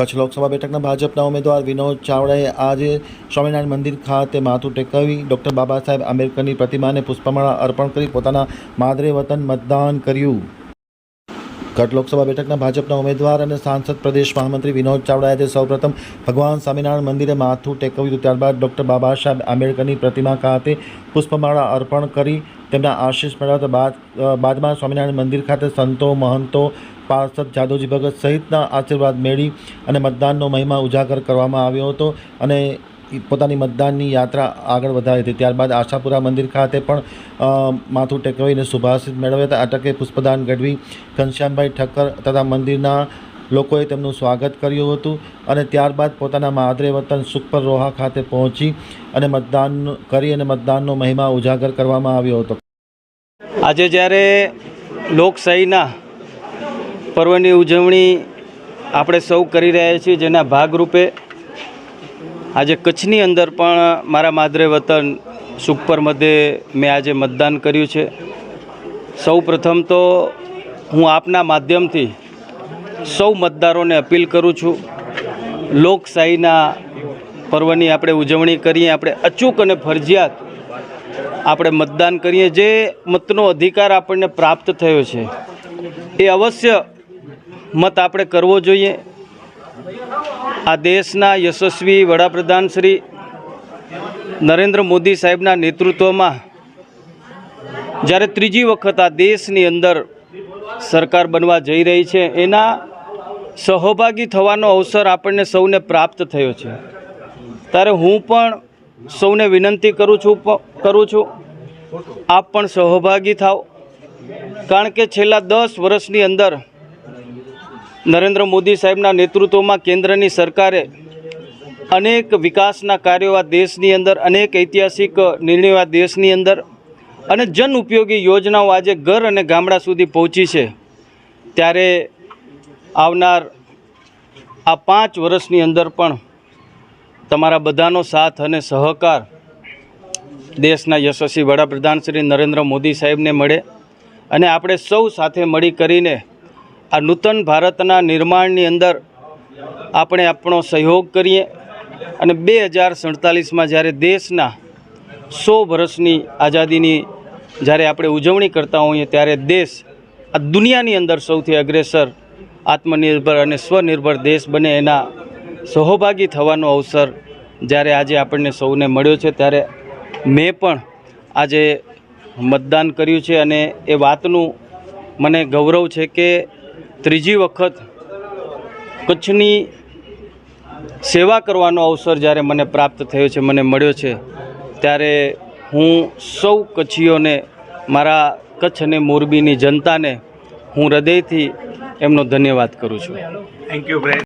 કચ્છ લોકસભા બેઠકના ભાજપના ઉમેદવાર વિનોદ ચાવડાએ આજે સ્વામિનારાયણ મંદિર ખાતે માથું ટેકવી ડૉક્ટર બાબા સાહેબ આંબેડકરની પ્રતિમાને પુષ્પમાળા અર્પણ કરી પોતાના માદરે વતન મતદાન કર્યું. કચ્છ લોકસભા બેઠકના ભાજપના ઉમેદવાર અને સાંસદ પ્રદેશ મહામંત્રી વિનોદ ચાવડાએ સૌપ્રથમ ભગવાન સ્વામિનારાયણ મંદિરે માથું ટેકવ્યું, ત્યારબાદ ડૉક્ટર બાબા સાહેબ આંબેડકરની પ્રતિમા ખાતે પુષ્પમાળા અર્પણ કરી તેમના આશીષ મેળવતા બાદ બાદમાં સ્વામિનારાયણ મંદિર ખાતે સંતો, મહંતો, પાર્ષદ જાદવજી ભગત સહિતના આશીર્વાદ મેળવી અને મતદાનનો મહિમા ઉજાગર કરવામાં આવ્યો હતો અને પોતાની મતદાનની યાત્રા આગળ વધારી હતી. ત્યારબાદ આશાપુરા મંદિર ખાતે પણ માથું ટેકવીને સુભાષિત મેળવ્યા હતા. તકે પુષ્પદાન ગઢવી ઘનશ્યામભાઈ ઠક્કર તથા મંદિરના લોકોએ તેમનું સ્વાગત કર્યું હતું અને ત્યારબાદ પોતાના માદરે વતન સુખપર રોહા ખાતે પહોંચી અને મતદાન કરી અને મતદાનનો મહિમા ઉજાગર કરવામાં આવ્યો હતો. આજે જ્યારે લોકશાહીના પર્વની ઉજવણી આપણે સૌ કરી રહ્યા છીએ, જેના ભાગરૂપે આજે કચ્છની અંદર પણ મારા માદરે વતન સુખપર મધ્યે મેં આજે મતદાન કર્યું છે. સૌ પ્રથમ તો હું આપના માધ્યમથી સૌ મતદારોને અપીલ કરું છું, લોકશાહીના પર્વની આપણે ઉજવણી કરીએ, આપણે અચૂક અને ફરજિયાત આપણે મતદાન કરીએ. જે મતનો અધિકાર આપણને પ્રાપ્ત થયો છે, એ અવશ્ય મત આપણે કરવો જોઈએ. આ દેશના યશસ્વી વડાપ્રધાન શ્રી નરેન્દ્ર મોદી સાહેબના નેતૃત્વમાં જ્યારે ત્રીજી વખત આ દેશની અંદર સરકાર બનવા જઈ રહી છે. એના સહભાગી થવાનો અવસર આપણને સૌને પ્રાપ્ત થયો છે. ત્યારે હું પણ સૌને વિનંતી કરું છું કરું છું, આપ પણ સહભાગી થાઓ કારણ કે છેલ્લા દસ વર્ષની અંદર નરેન્દ્ર મોદી સાહેબના નેતૃત્વમાં કેન્દ્રની સરકારે અનેક વિકાસના કાર્યો આ દેશની અંદર, અનેક ઐતિહાસિક નિર્ણયો આ દેશની અંદર અને જન ઉપયોગી યોજનાઓ આજે ઘર અને ગામડા સુધી પહોંચી છે. ત્યારે આવનાર આ પાંચ વર્ષની અંદર પણ તમારા બધાનો સાથ અને સહકાર દેશના યશસ્વી વડાપ્રધાન શ્રી નરેન્દ્ર મોદી સાહેબને મળે અને આપણે સૌ સાથે મળી કરીને આ નૂતન ભારતના નિર્માણની અંદર આપણે આપણો સહયોગ કરીએ અને બે હજાર સડતાલીસમાં જ્યારે દેશના સો વર્ષની આઝાદીની જ્યારે આપણે ઉજવણી કરતા હોઈએ ત્યારે દેશ આ દુનિયાની અંદર સૌથી અગ્રેસર આત્મનિર્ભર અને સ્વનિર્ભર દેશ બને એના સહભાગી થવાનો અવસર જ્યારે આજે આપણને સૌને મળ્યો છે, ત્યારે મેં પણ આજે મતદાન કર્યું છે અને એ વાતનું મને ગૌરવ છે કે ત્રીજી વખત કચ્છની સેવા કરવાનો અવસર જ્યારે મને પ્રાપ્ત થયો છે, મને મળ્યો છે, ત્યારે હું સૌ કચ્છીઓને મારા કચ્છ અને મોરબીની જનતાને હું હૃદયથી એમનો ધન્યવાદ કરું છું.